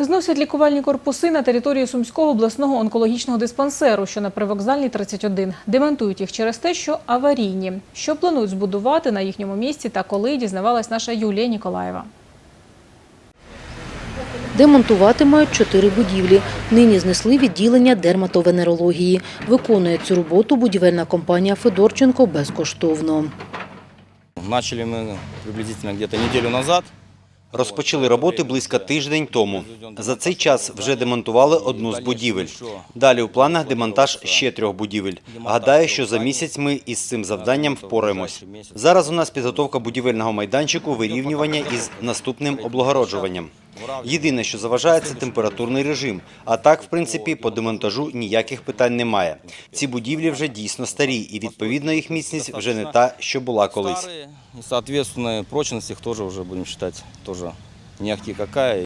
Зносять лікувальні корпуси на території Сумського обласного онкологічного диспансеру, що на привокзальній 31. Демонтують їх через те, що аварійні. Що планують збудувати на їхньому місці та коли, дізнавалась наша Юлія Ніколаєва. Демонтувати мають чотири будівлі. Нині знесли відділення дерматовенерології. Виконує цю роботу будівельна компанія Федорченко безкоштовно. Начали мы приблизительно где-то неделю назад. Розпочали роботи близько тиждень тому. За цей час вже демонтували одну з будівель. Далі у планах демонтаж ще трьох будівель. Гадаю, що за місяць ми із цим завданням впораємось. Зараз у нас підготовка будівельного майданчику вирівнювання із наступним облагороджуванням. Єдине, що заважає, це температурний режим. А так, в принципі, по демонтажу ніяких питань немає. Ці будівлі вже дійсно старі, і відповідно їх міцність вже не та, що була колись. Старые, и, соответственно, прочность их тоже уже, будем считать, тоже какая.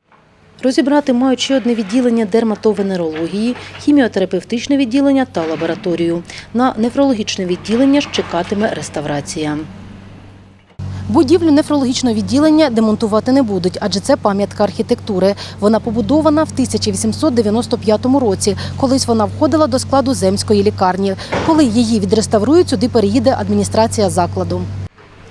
Розібрати мають ще одне відділення дерматовенерології, хіміотерапевтичне відділення та лабораторію. На нефрологічне відділення ж чекатиме реставрація. Будівлю нефрологічного відділення демонтувати не будуть, адже це пам'ятка архітектури. Вона побудована в 1895 році. Колись вона входила до складу земської лікарні. Коли її відреставрують, сюди переїде адміністрація закладу.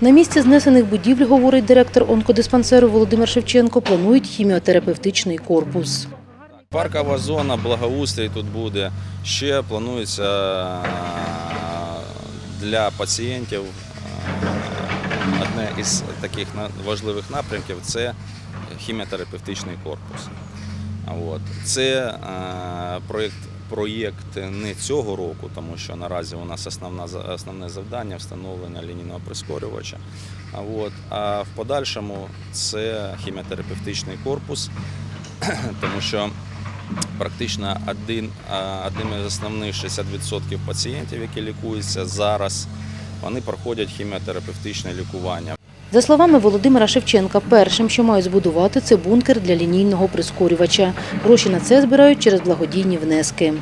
На місці знесених будівель, говорить директор онкодиспансеру Володимир Шевченко, планують хіміотерапевтичний корпус. Паркова зона, благоустрій тут буде. Ще планується е, для пацієнтів е, одне із таких важливих напрямків це хіміотерапевтичний корпус. От. Це е, проєкт, проєкт не цього року, тому що наразі у нас основна, основне завдання встановлення лінійного прискорювача. А От. А в подальшому це хіміотерапевтичний корпус, тому що практично один, одним із основних 60% пацієнтів, які лікуються зараз, вони проходять хіміотерапевтичне лікування. За словами Володимира Шевченка, першим, що мають збудувати, це бункер для лінійного прискорювача. Гроші на це збирають через благодійні внески.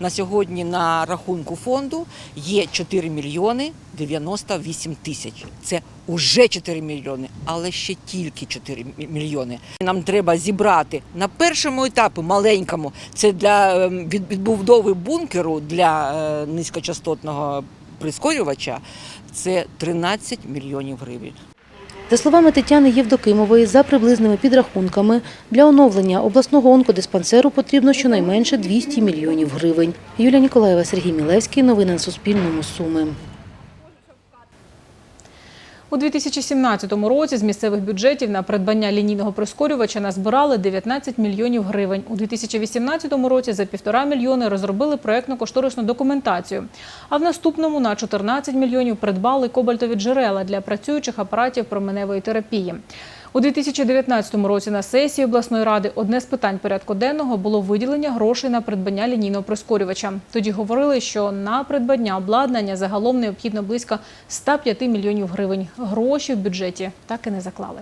На сьогодні на рахунку фонду є 4 мільйони 98 тисяч. Це уже 4 мільйони, але ще тільки 4 мільйони. Нам треба зібрати на першому етапі, маленькому, це для ем, відбудови бункеру для е, низькочастотного прискорювача. Це 13 мільйонів гривень. За словами Тетяни Євдокимової, за приблизними підрахунками, для оновлення обласного онкодиспансеру потрібно щонайменше 200 мільйонів гривень. Юлія Ніколаєва, Сергій Мілевський. Новини на Суспільному. Суми. У 2017 році з місцевих бюджетів на придбання лінійного прискорювача назбирали 19 мільйонів гривень. У 2018 році за півтора мільйони розробили проєктно-кошторисну документацію. А в наступному на 14 мільйонів придбали кобальтові джерела для працюючих апаратів променевої терапії. У 2019 році на сесії обласної ради одне з питань порядку денного було виділення грошей на придбання лінійного прискорювача. Тоді говорили, що на придбання обладнання загалом необхідно близько 105 мільйонів гривень. Гроші в бюджеті так і не заклали.